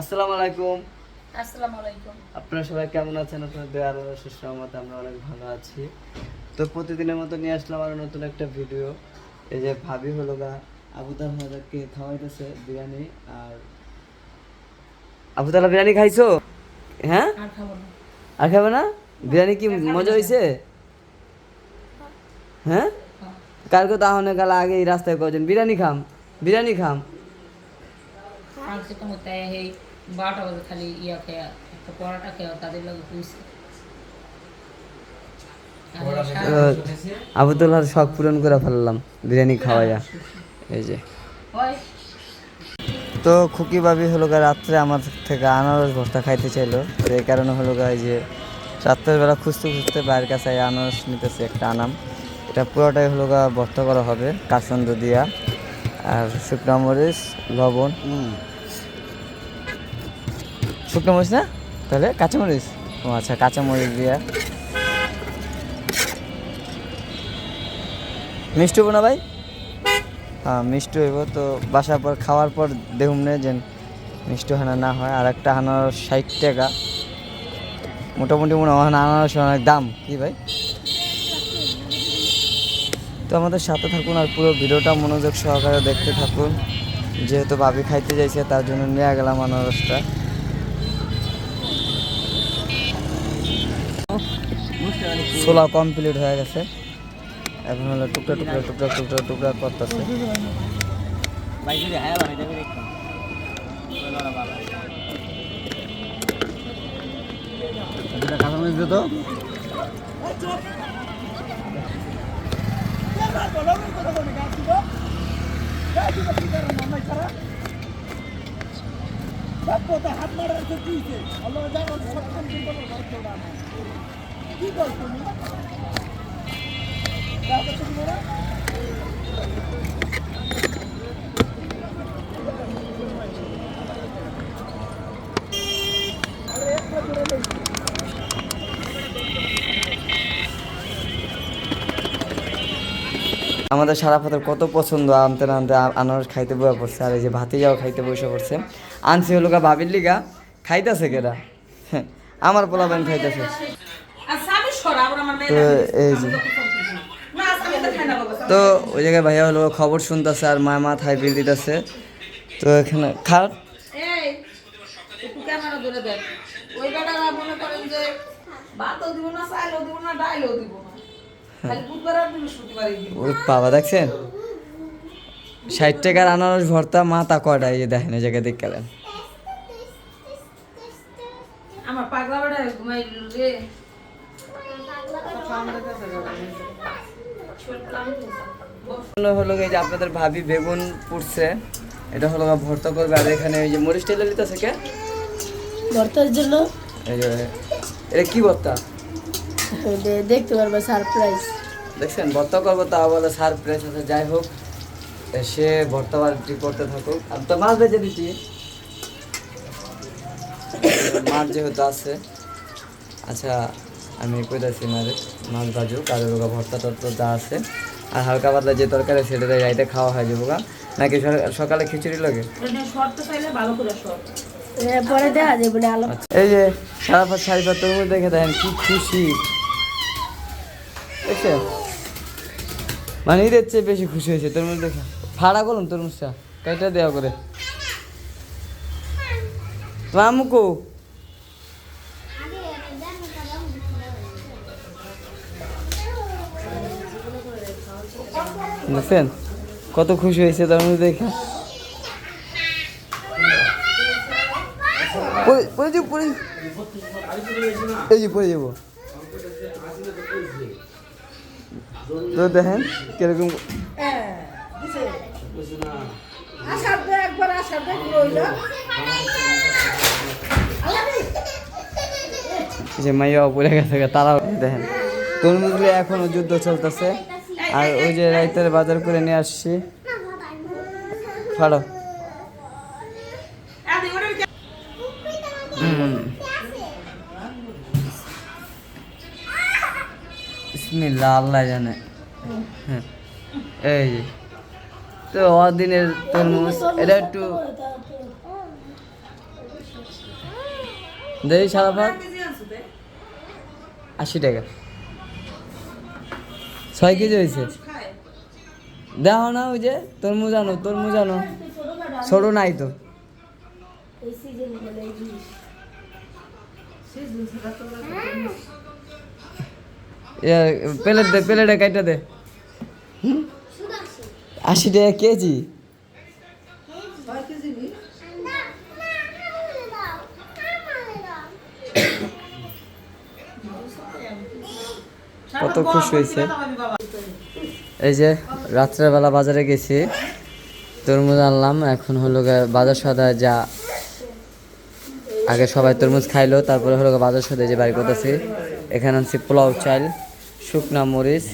আসসালামু আলাইকুম আসসালামু আলাইকুম আপনারা সবাই কেমন আছেন? আপনাদের সুসহমত আমরা অনেক ভালো আছি। তো প্রতিদিনের মতো নিয়ে আসলাম আরও নতুন একটা ভিডিও। এই যে ভাবি হলো গা আবুদার হাজারকে খাওয়াইতেছে বিরিয়ানি আর আবুদালা বিরিয়ানি খাইছো? হ্যাঁ? আর খাব না। আর খাবে না? বিরিয়ানি কি মজা হয়েছে হ্যাঁ? হ্যাঁ। কালকে তাহলে গেল আগে এই রাস্তায় কজন বিরিয়ানি খাম বিরিয়ানি খাম। আজকে তো মতো এই বারোটা বাজে খালি ইয়া খেয়া একটা পরোটা খেয়া তাদের লাগে পুইছে আবুদুল্লাহর শখ পূরণ করে ফেললাম বিরিয়ানি খাওয়াইয়া। এই যে। তো খুকি ভাবি হলো গা রাত্রে আমার থেকে আনারস ভর্তা খাইতে চাইলো তো এই কারণে হলো গা এই যে রাত্রের বেলা খুঁজতে খুঁজতে বাইরের কাছে আনারস নিতেছে একটা আনাম। এটা পুরোটাই হলো গা ভর্তা করা হবে কাসন্দ দিয়া আর শুকনো মরিচ লবণ। শুকনো মরিচ না? তাহলে কাঁচামরিচ ও আচ্ছা কাঁচামরিচ দিয়া। মিষ্টি হব না ভাই? হ্যাঁ মিষ্টি হইব তো, বাসার পর খাওয়ার পর দেখুন নে যে মিষ্টি হানা না হয়। আর একটা আনারস ষাট টাকা। মোটামুটি মনে হয় আনারস অনেক দাম। কি ভাই? তো আমাদের সাথে থাকুন আর পুরো ভিডিওটা মনোযোগ সহকারে দেখতে থাকুন। যেহেতু ভাবি খাইতে যাইছে, তার জন্য নিয়ে গেলাম আনারসটা। ছোলা কমপ্লিট হয়ে গেছে। এখন হলো টুকরা টুকরা টুকরা টুকরা টুকরা করতেছে। কাঁচামরিচ দিত আমাদের সারা পথের কত পছন্দ আনতে আনতে আনারস খাইতে বসে পড়ছে, আর এই যে ভাতি যাও খাইতে বসে পড়ছে। আনছি হলো গা ভাবির লিগা, খাইতেছে কেরা আমার পোলা বাইন খাইতেছে। এই যে। তো ওই জায়গায় ভাইয়া হলো খবর শুনতেছে আর মা মাথায় বিল দিতেছে। তো এখানে খাট বাবা দেখছেন? ষাট টাকার আনারস ভর্তা মাথা কয়টা? এই যে দেখেন এই জায়গায় দেখ গেলেন। আমার পাগলা বেটা ঘুমাই রে। হলো এই যে আপনাদের ভাবি বেগুন পুড়ছে এটা হলো ভর্তা করবে আর এখানে এই যে মরিচ তেল লিতেছে কে? ভর্তার জন্য? এই যে এটা কি ভর্তা? দেখতে পারবে সারপ্রাইজ দেখছেন ভর্তা করব তা বলে সারপ্রাইজ আছে যাই হোক সে ভর্তা বাড়িটি করতে থাকুক। আর তো মাছ ভেজে দিচ্ছি। মাছ যেহেতু আছে আচ্ছা আমি কইতাছি না রে মাছ ভাজুক আর ওগা ভর্তা টর্তা যা আছে। আর হালকা পাতলা যে তরকারি সেটা দিয়ে রাইতে খাওয়া হয় যাব গা নাকি সকালে- খিচুড়ি লাগে? শর্ত চাইলে ভালো করে শর্ত। পরে দেখা যাবে বলে আলো। আচ্ছা, এই যে সারা পাঁচ সাড়ে পাঁচ তরমুজ দেখে দেখেন কি খুশি। দেখছেন মানে ঈদের চেয়ে বেশি খুশি হয়েছে তরমুজ দেখে। ভাড়া করুন তরমুজটা কয়টা দেওয়া করে? রামুকু দেখছেন? কত খুশি হয়েছে দেখে। পড়ে যাব পড়ে এই যে পড়ে যাব। তো দেখেন কীরকম যে মাইয়া পড়ে গেছে গা, তারাও দেখেন। তরমুজগুলো এখনও যুদ্ধ চলতেছে। আর ওই যে রাইতের বাজার করে নিয়ে আসছি। ছাড়ো হুম। বিসমিল্লাহ, আল্লাহ জানে। হ্যাঁ। এই যে। তো অদিনের তরমুজ, এটা একটু দেই সারা ভাত? আশি টাকা। ছয় কেজি হয়েছে। দেখো না ওই যে, তরমুজ আনো তরমুজ আনো। ছোট নাই তো। প্লেট দে, প্লেটে কাইটা দে। আশি টাকা কেজি। কত খুশি হয়েছে। এই যে রাত্রেবেলা বাজারে গেছি, তরমুজ আনলাম, এখন হলো বাজার সদা যা। আগে সবাই তরমুজ খাইলো, তারপরে হলো বাজার সদা যে বাড়ি করতেছি। এখানে আনছি পোলাও চাল, শুকনা মরিচ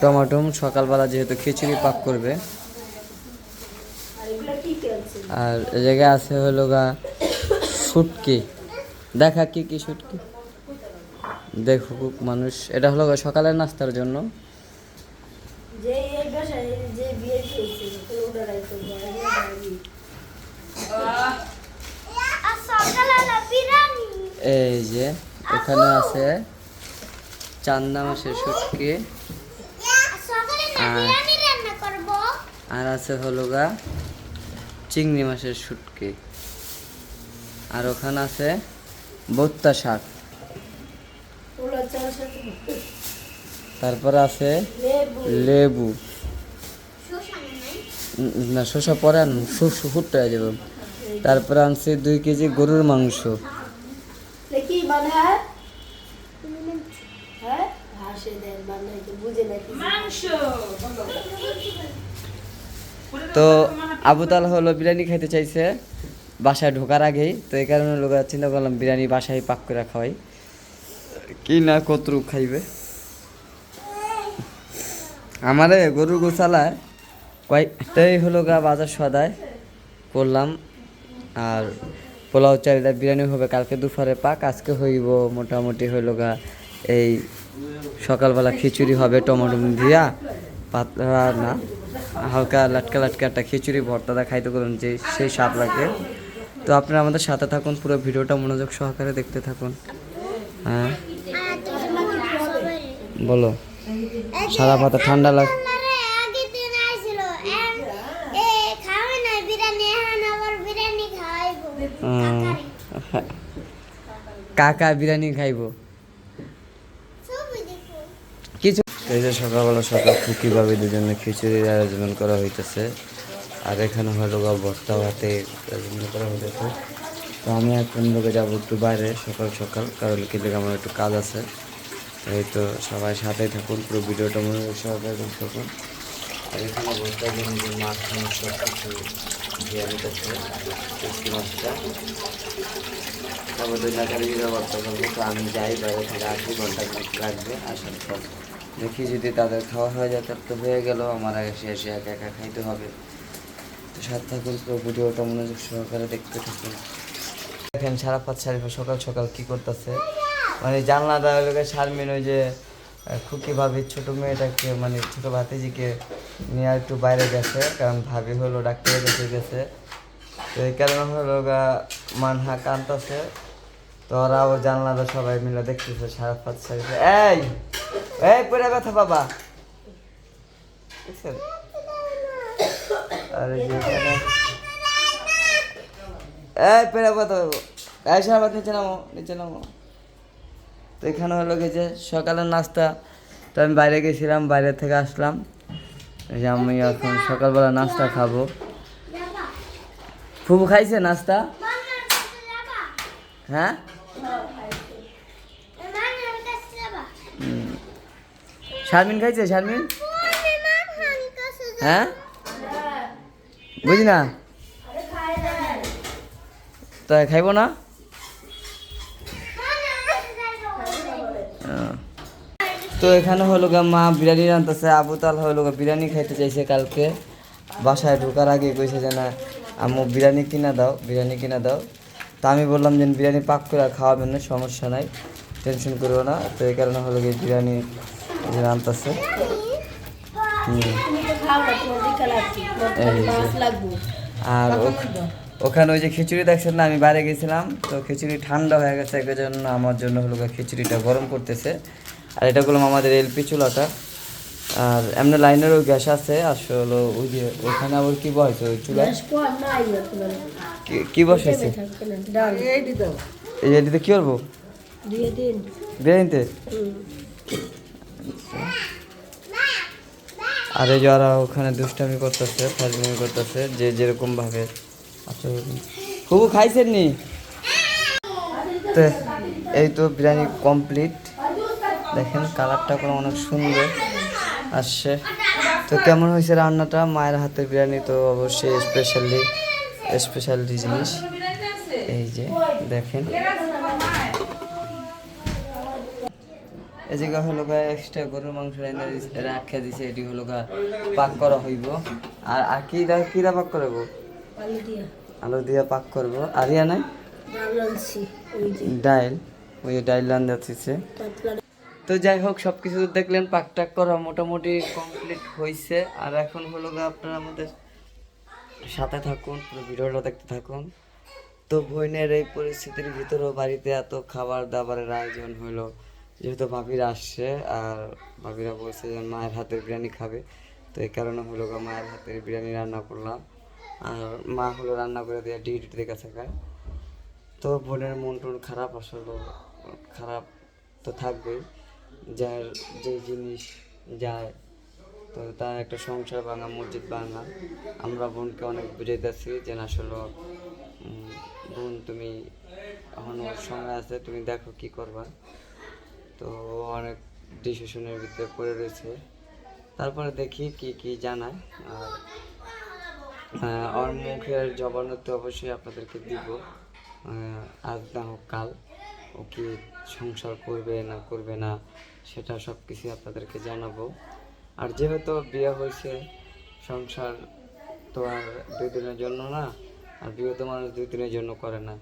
টমাটো সকালবেলা যেহেতু খিচুড়ি পাক করবে। আর এ জায়গায় আছে হলো গা শুটকি। দেখা কি কি শুটকি? দেখুক মানুষ। এটা হলো গা সকালের নাস্তার জন্য। এই যে এখানে আছে চান্দা মাছের শুটকি আর আছে হলো গা চিংড়ি মাছের শুটকি আর ওখানে আছে বত্তা শাক। তারপর আছে লেবু। না শসা পরে আন হুটতে যাব। তারপরে আনছি দুই কেজি গরুর মাংস। মানে হ্যাঁ? তো বুঝে না কি মাংস। বলো। তো আবু তাল হলো বিরিয়ানি খাইতে চাইছে বাসায় ঢোকার আগেই। তো এই কারণে লোকেরা চিন্তা করলাম বিরিয়ানি বাসায় পাক করে খাওয়াই। কি না কতরু খাইবে? আমারে গরু গোশালায় কয়েকটাই হলো গা বাজার সদায় করলাম, আর পোলাও চালিদা বিরিয়ানি হবে কালকে দুপুরে, পাক আজকে হইব মোটামুটি হইল গা এই সকালবেলা খিচুড়ি হবে টমেটো দিয়া, পাতলা না, হালকা লাটকা লাটকা একটা খিচুড়ি ভর্তাটা খাইতে করুন যে সেই স্বাদ লাগে। তো আপনারা আমাদের সাথে থাকুন, পুরো ভিডিওটা মনোযোগ সহকারে দেখতে থাকুন। হ্যাঁ। বলো। সারা পাতা ঠান্ডা লাগ কাকা বিরিয়ানি খাইবো। কিছু এই যে সকালবেলা সকাল খুকি ভাবে দুজনে খিচুড়ির আয়োজন করা হইতেছে। আর এখানে হলো গা বস্তা ভাতে আয়োজন করা হইতেছে। তো আমি এখন লোকে যাব একটু বাইরে সকাল সকাল, কারণ কিন্তু আমার একটু কাজ আছে। এই তো সবাই সাথে থাকুন, পুরো ভিডিওটা মনে সহকারে দেখতে থাকুন। আর এখানে বস্তা জন্য যে মাছ মাছ সব কিছু দিয়ে দিতেছে পুষ্টি মাছটা। তারপর দুই টাকার ভিডিও করতে করব তো আমি যাই বাইরে থেকে আসি ঘণ্টা লাগবে আসার পর। দেখি যদি তাদের খাওয়া হয়ে যায় তার তো হয়ে গেল, আমার আগে সে এসে একা একা খাইতে হবে। তো সাথে থাকুন, পুরো ভিডিওটা মনোযোগ সহকারে দেখতে থাকুন। দেখেন সারা পাঁচ সাড়ে সকাল সকাল কী করতেছে? মানে জানলা লোকের শারমিন ওই যে খুকি ভাবি, ছোট মেয়েটাকে মানে ছোট ভাতিজিকে নিয়ে একটু বাইরে গেছে, কারণ ভাবি হলো ডাক্তারের কাছে গেছে। তো এই কারণে হলো মানহা কানতেছে তো ওরা ও জানলাটা সবাই মিলে দেখতেছে, সারা পাঁচ সাড়ে এই এই পরে কথা বাবা? আর এই পেরে কথা এই, সারা নিচে নামো নিচে নামো। তো এখানে হলো কি যে সকালের নাস্তা, তো আমি বাইরে গেছিলাম, বাইরে থেকে আসলাম। যে আমি এখন সকালবেলা নাস্তা খাব। ফুবু খাইছে নাস্তা? হ্যাঁ? শারমিন খাইছে? শারমিন? হ্যাঁ? বুঝি না তো খাইবো না? তো এখানে হলো গা মা বিরিয়ানি রান্তাছে আবু তাল হলো গা বিরিয়ানি খাইতে চাইছে কালকে। বাসায় ঢোকার আগে কইছে যে না আম্মু, বিরিয়ানি কিনা দাও, বিরিয়ানি কিনা দাও। তা আমি বললাম যে, বিরিয়ানি পাক করে খাওয়াবেন না, সমস্যা নাই, টেনশন করব না। তো এই কারণে হলো গিয়ে বিরিয়ানি। মাছ আর ওখানে ওই যে খিচুড়ি দেখছেন না, আমি বাইরে গেছিলাম। তো খিচুড়ি ঠান্ডা হয়ে গেছে এই জন্য আমার জন্য হলো খিচুড়িটা গরম করতেছে। আর এটা করলাম আমাদের এলপি চুলাটা। আর এমনি লাইনেরও গ্যাস আছে আসলে ওই যে ওখানে আবার কি বসে ওই চুলা গ্যাস কর নাই এখন কি- কি বসাইছে? এই দিতে কি করব? দিয়ে দিন। বিরিয়ানিতে হুম। আর এই যারা ওখানে দুষ্টামি করতেছে ফাজলামি করতেছে যে যেরকম ভাবে। আচ্ছা খুব খাইছেন নি তো এই তো বিরিয়ানি কমপ্লিট দেখেন কালারটা কোনো অনেক সুন্দর আসছে। তো কেমন হয়েছে রান্নাটা? মায়ের হাতের বিরিয়ানি তো অবশ্যই স্পেশালি স্পেশালিটি জিনিস। এই যে দেখেন। এই জায়গা হলো গা এক্সট্রা গরুর মাংস রাখা দিছে এটি হলো গা পাক করা হইব। আর আর কি দা- কি দা পাক করব আলু দিয়া। আলু দিয়ে পাক করব। আর ইয়া নাই? ডাল ওই যে। ডাইল ওই ডাইল রান পাতলা তো যাই হোক সব কিছু দেখলেন পাক টাক করা মোটামুটি কমপ্লিট হয়েছে আর এখন হলো গা আপনারা আমাদের সাথে থাকুন, পুরো ভিডিওটা দেখতে থাকুন। তো বোনের এই পরিস্থিতির ভিতরেও বাড়িতে এত খাবার দাবারের আয়োজন হলো যেহেতু ভাবিরা আসছে, আর ভাবিরা বলছে যে মায়ের হাতের বিরিয়ানি খাবে। তো এই কারণে হলো গা মায়ের হাতের বিরিয়ানি রান্না করলাম। আর মা হলো রান্না করে দিয়ে ডিউটিতে গা তো বোনের মন টন খারাপ, আসলে খারাপ তো থাকবেই। যার যে জিনিস যায়, তো তার একটা সংসার ভাঙা, মসজিদ ভাঙা। আমরা বোনকে অনেক বুঝাইতেছি যে, না, আসলে বোন, তুমি এখনও সময় আছে, তুমি দেখো কি করবা। তো অনেক ডিসিশনের ভিতরে পড়ে রয়েছে। তারপরে দেখি কি কি জানায়। আর আমার মুখের জবানো তো অবশ্যই আপনাদেরকে দিব। আজ না হোক কাল। ও কি সংসার করবে না করবে না সেটা সব কিছু আপনাদেরকে জানাব। আর যেহেতু বিয়ে হয়েছে, সংসার তো আর দুই দিনের জন্য না, আর বিয়ে তো মানুষ দুই দিনের জন্য করে না।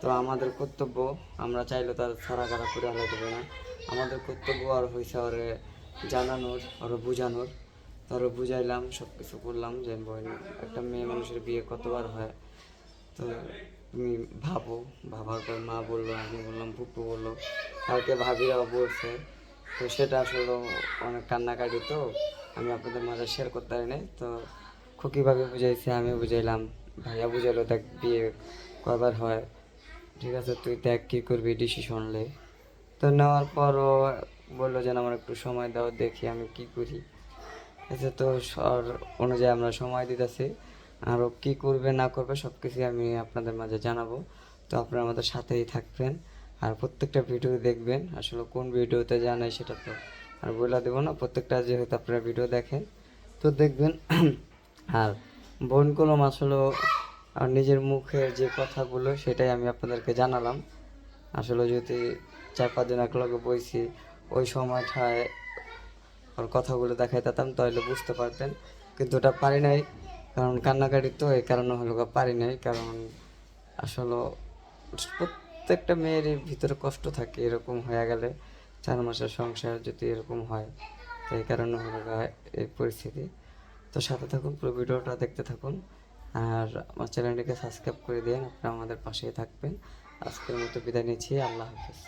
তো আমাদের কর্তব্য, আমরা চাইলে তার ছাড়া খাড়া করে আলাদা দেবে না। আমাদের কর্তব্য আর হয়েছে ওরে জানানোর, ওরে বোঝানোর। তারও বুঝাইলাম সব কিছু করলাম যে একটা মেয়ে মানুষের বিয়ে কতবার হয়? তো তুমি ভাবো, ভাবার পর মা বলল, আমি বললাম, ফুপু বলল, কালকে ভাবিরাও বলছে তো সেটা আসলে অনেক কান্নাকাটি তো আমি আপনাদের মাঝে শেয়ার করতে পারি নাই তো খুকিভাবে বুঝাইছে আমি বুঝাইলাম, ভাইয়া বুঝাইলো, দেখ, বিয়ে কবার হয়? ঠিক আছে, তুই দেখ কী করবি ডিসিশন লে। তো নেওয়ার পরও বলল যেন আমার একটু সময় দাও, দেখি আমি কি করি। এতে তো সর অনুযায়ী আমরা সময় দিতেছি। আরও কি করবে, না করবে সব কিছুই আমি আপনাদের মাঝে জানাব। তো আপনারা আমাদের সাথেই থাকবেন। আর প্রত্যেকটা ভিডিও দেখবেন। আসলে কোন ভিডিওতে জানাই সেটা তো আর বলে দেবো না, প্রত্যেকটা যেহেতু আপনারা ভিডিও দেখেন। তো দেখবেন, আর বোন কলম আসলে নিজের মুখের যে কথাগুলো সেটাই আমি আপনাদেরকে জানালাম। আসলে যদি চার পাঁচ দিন একলগে বইছি, ওই সময়টায় ওর কথাগুলো দেখাই দিতাম তাহলে বুঝতে পারতেন। কিন্তু ওটা পারি নাই, কারণ কান্নাকাটি তো, এই কারণে হলো পারি নাই, কারণ আসলে প্রত্যেকটা মেয়েরই ভিতরে কষ্ট থাকে, এরকম হয়ে গেলে চার মাসের সংসার যদি এরকম হয়, তো এই কারণে এই পরিস্থিতি। তো সাথে থাকুন, পুরো ভিডিওটা দেখতে থাকুন। আর আমার চ্যানেলটিকে সাবস্ক্রাইব করে দিন, আপনারা আমাদের পাশেই থাকবেন। আজকের মতো বিদায় নিচ্ছি, আল্লাহ হাফিজ।